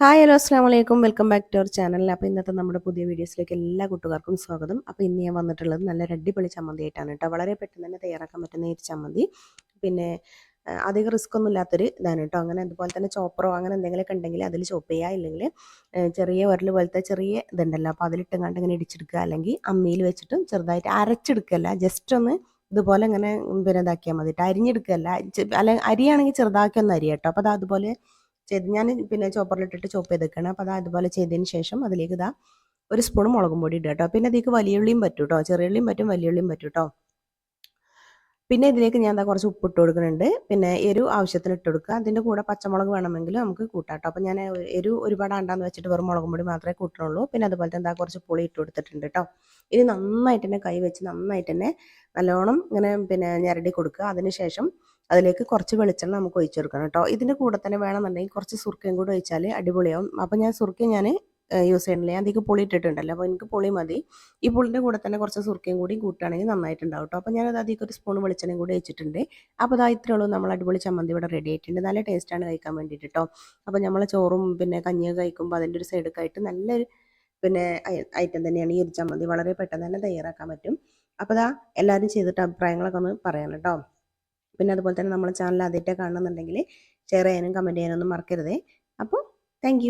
Hi hello അസ്സാം വലൈക്കും welcome back to our channel അപ്പോൾ ഇന്നത്തെ നമ്മുടെ പുതിയ വീഡിയോസിലേക്ക് എല്ലാ കൂട്ടുകാർക്കും സ്വാഗതം. അപ്പോൾ ഇന്ന് ഞാൻ വന്നിട്ടുള്ളത് നല്ല അടിപൊളി ചമ്മന്തി ആയിട്ടാണ് കേട്ടോ. വളരെ പെട്ടെന്ന് തന്നെ തയ്യാറാക്കാൻ പറ്റുന്ന ഈ ചമ്മന്തി. പിന്നെ അധികം റിസ്ക് ഒന്നും ഇല്ലാത്തൊരു ഇതാണ് കേട്ടോ. അങ്ങനെ അതുപോലെ തന്നെ ചോപ്പറോ അങ്ങനെ എന്തെങ്കിലുമൊക്കെ ഉണ്ടെങ്കിൽ അതിൽ ചോപ്പ് ചെയ്യുക. ഇല്ലെങ്കിൽ ചെറിയ ഉരൽ പോലത്തെ ചെറിയ ഇതുണ്ടല്ലോ. അപ്പോൾ അതിലിട്ടങ്ങാണ്ട് ഇങ്ങനെ ഇടിച്ചെടുക്കുക. അല്ലെങ്കിൽ അമ്മിയിൽ വെച്ചിട്ടും ചെറുതായിട്ട് അരച്ചെടുക്കല്ല ജസ്റ്റ് ഒന്ന് ഇതുപോലെ ഇങ്ങനെ പിന്നെ ഇതാക്കിയാൽ മതി അരിഞ്ഞെടുക്കുകയല്ല. അല്ല അരിയാണെങ്കിൽ ചെറുതാക്കി ഒന്ന് അരി കേട്ടോ. അപ്പോൾ അത് അതുപോലെ ചെയ്ത് ഞാൻ പിന്നെ ചോപ്പറിലിട്ടിട്ട് ചോപ്പ് ചെയ്തേക്കാണ്. അപ്പോൾ അത് അതുപോലെ ചെയ്തതിന് ശേഷം അതിലേക്ക് ഇതാ ഒരു സ്പൂൺ മുളകും പൊടി ഇടുക കേട്ടോ. പിന്നെ അതിലേക്ക് വലിയ ഉള്ളിയും പറ്റും കേട്ടോ. ചെറിയ ഉള്ളിയും പറ്റും വലിയ ഉള്ളിയും പറ്റും കേട്ടോ. പിന്നെ ഇതിലേക്ക് ഞാൻ എന്താ കുറച്ച് ഉപ്പ് ഇട്ട് കൊടുക്കുന്നുണ്ട്. പിന്നെ എരു ആവശ്യത്തിന് ഇട്ട് കൊടുക്കുക. അതിന്റെ കൂടെ പച്ചമുളക് വേണമെങ്കിൽ നമുക്ക് കൂട്ടാം കേട്ടോ. അപ്പോൾ ഞാൻ എരു ഒരുപാട് ആണ്ടാന്ന് വെച്ചിട്ട് വെറും മുളകും പൊടി മാത്രമേ കൂട്ടുള്ളൂ പിന്നെ അതുപോലെ തന്നെ എന്താ കുറച്ച് പുളി ഇട്ട് കൊടുത്തിട്ടുണ്ട് കേട്ടോ. ഇനി നന്നായിട്ട് തന്നെ കൈ വെച്ച് നന്നായിട്ട് തന്നെ നല്ലോണം ഇങ്ങനെ പിന്നെ ഞരടി കൊടുക്കുക. അതിന് ശേഷം അതിലേക്ക് കുറച്ച് വെളിച്ചെണ്ണ നമുക്ക് ഒഴിച്ചു കൊടുക്കണം കേട്ടോ. ഇതിന്റെ കൂടെ തന്നെ വേണമെന്നുണ്ടെങ്കിൽ കുറച്ച് സുർക്കയും കൂടെ ഒഴിച്ചാൽ അടിപൊളിയാവും. അപ്പോൾ ഞാൻ സുർക്ക ഞാൻ യൂസ് ചെയ്യണില്ല ഞാൻ അതിലേക്ക് പുളി ഇട്ടിട്ടുണ്ടല്ലോ. അപ്പോൾ എനിക്ക് പുളി മതി. ഈ പുളിന്റെ കൂടെ തന്നെ കുറച്ച് സുർക്കയും കൂടി കൂട്ടുകയാണെങ്കിൽ നന്നായിട്ടുണ്ടാവും കേട്ടോ. അപ്പോൾ ഞാനത് അതിലേക്ക് ഒരു സ്പൂൺ വെളിച്ചെണ്ണയും കൂടി വെച്ചിട്ടുണ്ട് അപ്പോൾ അതാ ഇത്രയേ ഉള്ളൂ. നമ്മൾ അടിപൊളി ചമ്മന്തി ഇവിടെ റെഡി ആയിട്ടുണ്ട്. നല്ല ടേസ്റ്റാണ് കഴിക്കാൻ വേണ്ടിയിട്ട് കേട്ടോ. അപ്പോൾ നമ്മൾ ചോറും പിന്നെ കഞ്ഞിയൊക്കെ കഴിക്കുമ്പോൾ അതിന്റെ ഒരു സൈഡൊക്കെ ആയിട്ട് നല്ലൊരു പിന്നെ ഐറ്റം തന്നെയാണ് ഈ ഒരു ചമ്മന്തി. വളരെ പെട്ടെന്ന് തന്നെ തയ്യാറാക്കാൻ പറ്റും. അപ്പോൾ അതാ എല്ലാവരും ചെയ്തിട്ട് അഭിപ്രായങ്ങളൊക്കെ ഒന്ന് പറയണം കേട്ടോ. പിന്നെ അതുപോലെ തന്നെ നമ്മളെ ചാനൽ ആദ്യമായിട്ട് കാണുന്നുണ്ടെങ്കിൽ ഷെയർ ചെയ്യാനും കമന്റ് ചെയ്യാനൊന്നും മറക്കരുതേ. അപ്പോൾ താങ്ക്